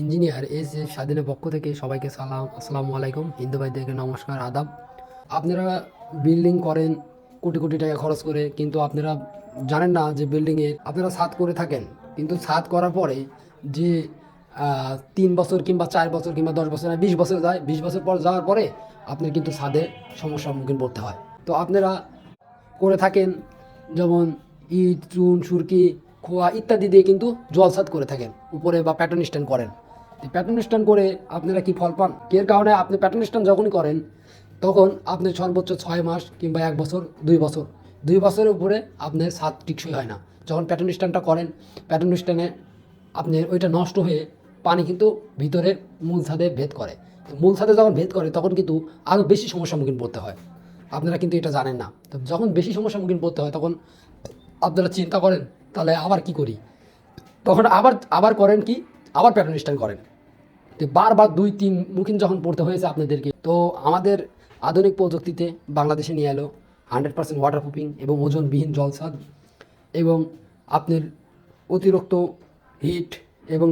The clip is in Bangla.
ইঞ্জিনিয়ার এস এ স্বাধীনের পক্ষ থেকে সবাইকে সালাম, আসসালামু আলাইকুম। হিন্দু ভাইদেরকে নমস্কার, আদাব। আপনারা বিল্ডিং করেন, কোটি কোটি টাকা খরচ করে, কিন্তু আপনারা জানেন না যে বিল্ডিংয়ে আপনারা ছাদ করে থাকেন। কিন্তু ছাদ করার পরে যে তিন বছর কিংবা চার বছর কিংবা দশ বছর না, বিশ বছর যায়, বিশ বছর পর যাওয়ার পরে আপনার কিন্তু ছাদে সমস্যার সম্মুখীন পড়তে হয়। তো আপনারা করে থাকেন, যেমন ইট, চুন, সুরকি খোয়া ইত্যাদি দিয়ে কিন্তু জলসাদ করে থাকেন, উপরে বা প্যাটার্ন স্ট্যান্ড করেন। প্যাটার্ন স্ট্যান্ড করে আপনারা কি ফল পান? এর কারণে আপনি প্যাটার্ন স্ট্যান্ড যখনই করেন, তখন আপনি সর্বোচ্চ ছয় মাস কিংবা এক বছর, দুই বছর। দুই বছরের উপরে আপনার ছাদ টিকসই হয় না। যখন প্যাটার্ন স্ট্যান্ডটা করেন প্যাটার্ন স্ট্যান্ডে আপনি ওইটা নষ্ট হয়ে পানি কিন্তু ভিতরে মূল ছাদে ভেদ করে। মূল ছাদে যখন ভেদ করে, তখন কিন্তু আরও বেশি সমস্যার সম্মুখীন পড়তে হয়। আপনারা কিন্তু এটা জানেন না। তো যখন বেশি সমস্যার সম্মুখীন পড়তে হয়, তখন আপনারা চিন্তা করেন তাহলে আবার কি করি? তখন আবার আবার করেন কি? আবার প্যাটার্ন স্ট্যান্ড করেন। তো বারবার দুই, তিন মুখিন যখন পড়তে হয়েছে আপনাদেরকে, তো আমাদের আধুনিক প্রযুক্তিতে বাংলাদেশে নিয়ে এলো হান্ড্রেড পার্সেন্ট ওয়াটার প্রুফিং এবং ওজনবিহীন জলসাদ এবং আপনার অতিরিক্ত হিট এবং